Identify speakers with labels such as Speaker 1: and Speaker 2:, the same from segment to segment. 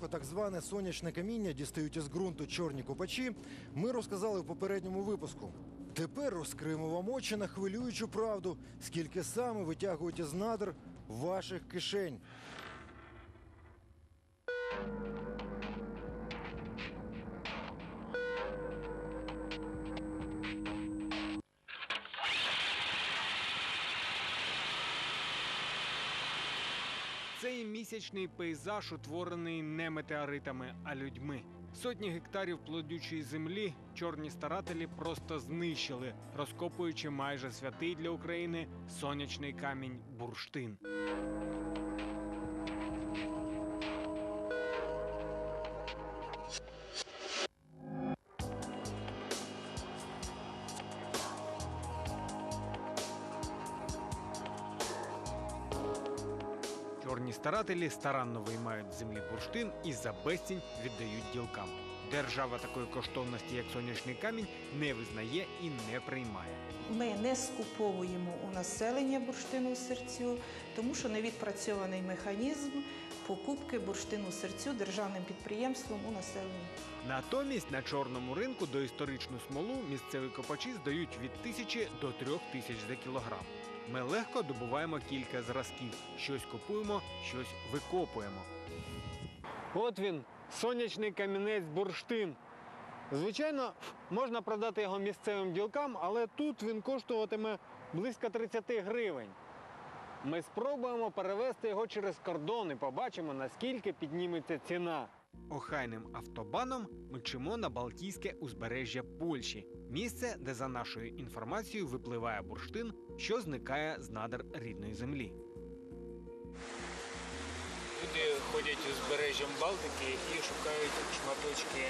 Speaker 1: легко так зване сонячне каміння дістають із ґрунту чорні копачі, ми розказали в попередньому випуску. Тепер розкриємо вам очі на хвилюючу правду, скільки саме витягують із надр ваших кишень.
Speaker 2: Цей місячний пейзаж утворений не метеоритами, а людьми. Сотні гектарів плодючої землі чорні старателі просто знищили, розкопуючи майже святий для України сонячний камінь бурштин. Чорні старателі старанно виймають з землі бурштин і за безцінь віддають ділкам. Держава такої коштовності, як сонячний камінь, не визнає і не приймає.
Speaker 3: Ми не скуповуємо у населення бурштину серцю, тому що не відпрацьований механізм покупки бурштину серцю державним підприємством у населення.
Speaker 2: Натомість на чорному ринку доісторичну смолу місцеві копачі здають від тисячі до трьох тисяч за кілограм. Ми легко добуваємо кілька зразків. Щось купуємо, щось викопуємо. От він, сонячний камінець бурштин. Звичайно, можна продати його місцевим ділкам, але тут він коштуватиме близько 30 гривень. Ми спробуємо перевезти його через кордон і побачимо, наскільки підніметься ціна. Охайним автобаном ми чимо на Балтійське узбережжя Польщі, місце, де за нашою інформацією випливає бурштин, що зникає з надр рідної землі.
Speaker 4: Люди ходять узбережжям Балтики і шукають шматочки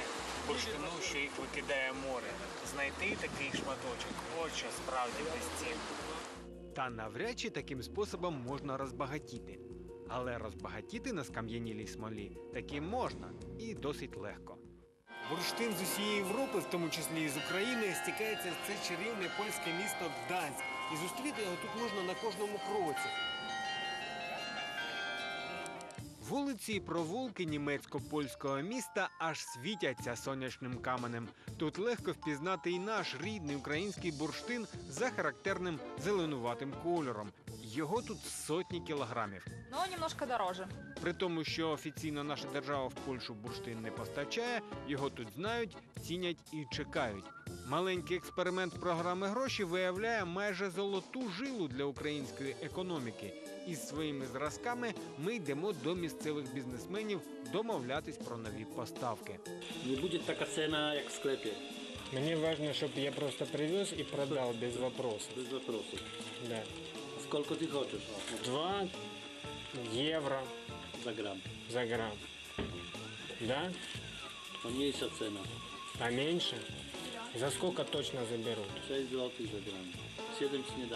Speaker 4: бурштину, що їх викидає море. Знайти такий шматочок, от що справді безцінно.
Speaker 2: Та навряд чи таким способом можна розбагатіти. Але розбагатіти на скам'янілій смолі таки можна і досить легко. Бурштин з усієї Європи, в тому числі і з України, стікається в це чарівне польське місто Гданськ. І зустріти його тут можна на кожному кроці. Вулиці і провулки німецько-польського міста аж світяться сонячним каменем. Тут легко впізнати і наш рідний український бурштин за характерним зеленуватим кольором. Його тут сотні кілограмів.
Speaker 5: но немножко дороже.
Speaker 2: При тому, що офіційно наша держава в Польщу бурштин не постачає, його тут знають, цінять і чекають. Маленький експеримент програми гроші виявляє майже золоту жилу для української економіки. Із своїми зразками ми йдемо до місцевих бізнесменів домовлятись про нові поставки.
Speaker 6: Nie będzie taka cena jak w sklepie,
Speaker 7: Мне важно, чтобы я просто привез и продал без вопросов.
Speaker 6: bez wопросów.
Speaker 7: Да.
Speaker 6: Сколько ty хочешь? O,
Speaker 7: Два евро
Speaker 6: za gram.
Speaker 7: за грамм. Да?
Speaker 6: Mniejsza cena.
Speaker 7: А меньше? За сколько точно заберут?
Speaker 6: 6 zł za gram. 7 ci nie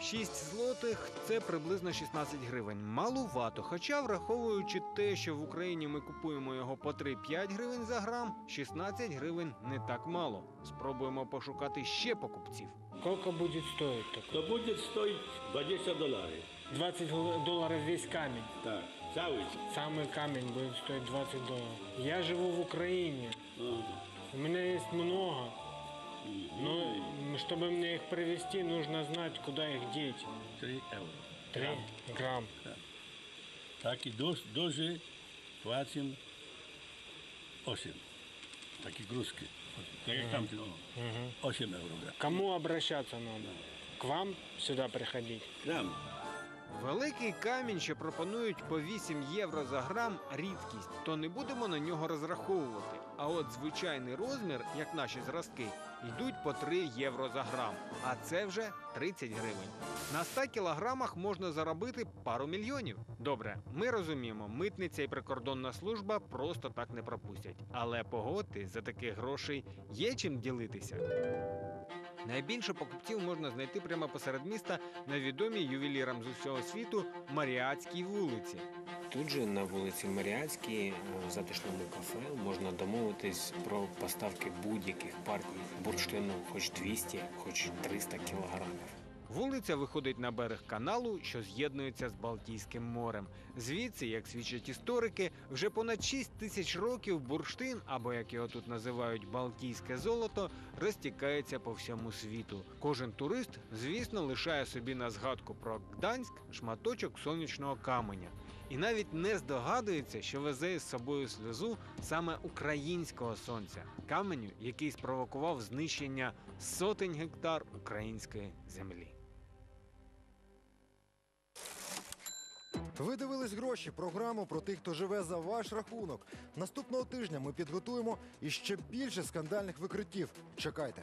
Speaker 2: 6 злотих це приблизно 16 гривень. Малувато. Хоча, враховуючи те, що в Україні ми купуємо його по 3-5 гривень за грам, 16 гривень не так мало. Спробуємо пошукати ще покупців.
Speaker 7: Сколько будет стоить такой?
Speaker 6: To będzie stoić 20 dolarów.
Speaker 7: 20 гол- долларов весь камень.
Speaker 6: Tak, cały.
Speaker 7: Самый камень будет стоить 20 долларов. Я живу в Украине.
Speaker 6: O,
Speaker 7: У меня есть много. Но чтобы мне их привезти, нужно знать, куда их деть.
Speaker 6: 3 euro.
Speaker 7: 3 грамм.
Speaker 6: Taki duży, duży płacę 8. Taki gruski. Tak jak tamten. O, 8 euro gram.
Speaker 7: Кому обращаться надо? К вам сюда приходить?
Speaker 6: Gram.
Speaker 2: Великий камінь, що пропонують по 8 євро за грам, рідкість, то не будемо на нього розраховувати. А от звичайний розмір, як наші зразки, йдуть по 3 євро за грам, а це вже 30 гривень. На 100 кілограмах можна заробити пару мільйонів. Добре, ми розуміємо, митниця і прикордонна служба просто так не пропустять. Але погодьте, за таких грошей є чим ділитися. Найбільше покупців можна знайти прямо посеред міста на відомій ювелірам з усього світу Маріатській вулиці.
Speaker 8: Тут же на вулиці Маріатській, е, в затишному кафе, можна домовитись про поставки будь-яких партій бурштину, хоч 200, хоч 300 кілограмів.
Speaker 2: Вулиця виходить на берег каналу, що з'єднується з Балтійським морем. Звідси, як свідчать історики, вже понад 6 тисяч років бурштин, або як його тут називають Балтійське золото, розтікається по всьому світу. Кожен турист, звісно, лишає собі на згадку про Гданськ шматочок сонячного каменя. І навіть не здогадується, що везе із собою сльозу саме українського сонця, каменю, який спровокував знищення сотень гектар української землі.
Speaker 1: Ви дивились гроші. Програму про тих, хто живе за ваш рахунок. Наступного тижня ми підготуємо іще більше скандальних викриттів. Чекайте.